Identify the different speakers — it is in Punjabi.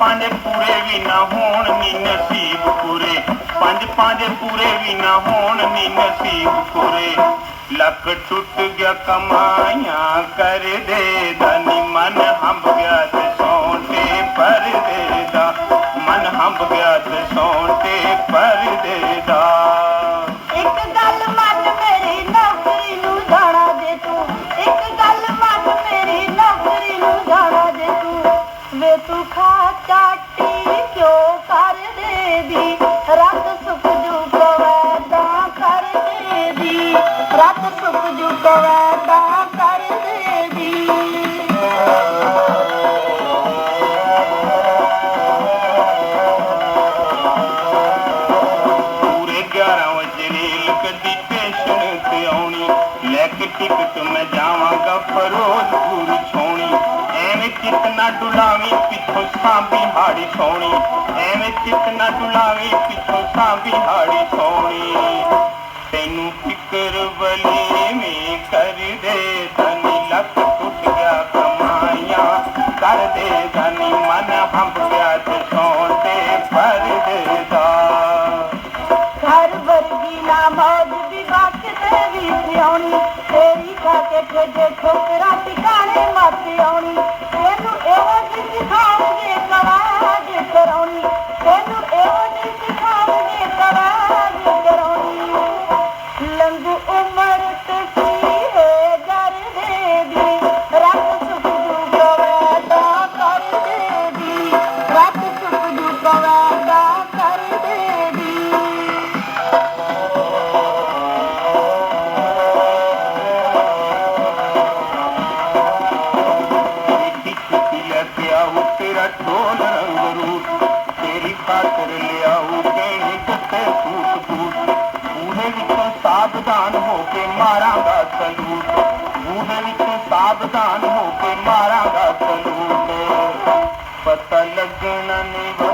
Speaker 1: ਪੰਜ ਪੂਰੇ ਵੀ ਨਾ ਹੋਣ ਨੀ ਨਸੀਬ ਪੂਰੇ। ਪੰਜ ਪੰਜ ਪੂਰੇ ਵੀ ਨਾ ਹੋਣ ਨੀ ਨਸੀਬ ਪੂਰੇ। ਲੱਕ ਟੁੱਟ ਗਿਆ ਕਮਾਈਆਂ ਕਰਦੇ ਦਾਨੀ ਮਨ ਹੰਬ ਗਿਆ ਤੇ ਸੌਂਟੇ ਪਰਦੇ ਦਾ। ਮਨ ਹੰਬ ਗਿਆ ਤੇ ਸੌਂਟੇ ਪਰਦੇ ਦਾ।
Speaker 2: ਵੇ ਤੂੰ ਖਾ ਚਾਟੀ ਕਿਉਂ ਕਰ ਦੇ? ਦੀ ਰੱਤ ਸੁੱਕ ਜੂ ਕਵੈ ਤਾਂ ਕਰ ਦੇ। ਦੀ ਰੱਤ ਸੁੱਕ ਜੂ ਕਵੈ ਤਾਂ ਕਰ ਦੇ। ਦੀ
Speaker 1: ਪੂਰੇ 11 ਵਜੇ ਰੇਲ ਗੱਡੀ ਸਟੇਸ਼ਨ ਤੇ ਆਉਣੀ। ਲੈ ਕੇ ਟਿਕਟ ਮੈਂ ਜਾਵਾਂਗਾ ਫਿਰੋਜ਼ਪੁਰ ਛਾਉਣੀ ਚਿੱਤ ਨਾ ਡੁਲਾਵੀਂ, ਪਿੱਛੋਂ ਸਾਂਭੀ ਹਾੜੀ ਸੋਣੀ ਐਵੇਂ ਚਿੱਤ ਨਾ ਡੁਲਾਵੀਂ, ਪਿੱਛੋਂ ਸਾਂਭੀ ਹਾੜੀ ਸੋਣੀ ਤੈਨੂੰ ਫਿਕਰ ਬਲੀ ਮੇ ਕਰ ਦੇ ਧਨੀ ਲੱਕ ਟੁੱਟ ਗਿਆ ਕਮਾਈਆਂ ਕਰ ਦੇ ਧਨੀ ਮਨ ਹੰਬ ਗਿਆ ਤੇ ਸੌਂਦੇ ਪਰਦੇ ਦਾ।
Speaker 2: ਘਰ ਵਰਗੀ ਨਾ ਮੌਜ ਦੀ ਵਕਤ ਤੇ ਵੀ ਸਿਆਉਣੀ ਤੇਰੀ ਖਾ ਕੇ ਠੇਡੇ ਠੋਕਰਾਂ, ਟਿਕਾਣੇ ਦਾ ਕਰ ਲਿਆ ਉਹਦੇ ਹੀ ਕੁੱਤੇ ਫੂਟ ਫੂਟ ਉਹਦੇ
Speaker 1: ਵਿੱਚੋਂ ਸਾਵਧਾਨ ਹੋ ਕੇ ਮਾਰਾਂਗਾ ਸਲੂਟ। ਉਹਦੇ ਵਿੱਚੋਂ ਸਾਵਧਾਨ ਹੋ ਕੇ ਮਾਰਾਂਗਾ ਸਲੂਟ। ਪਤਾ ਲੱਗਣਾ ਨਹੀਂ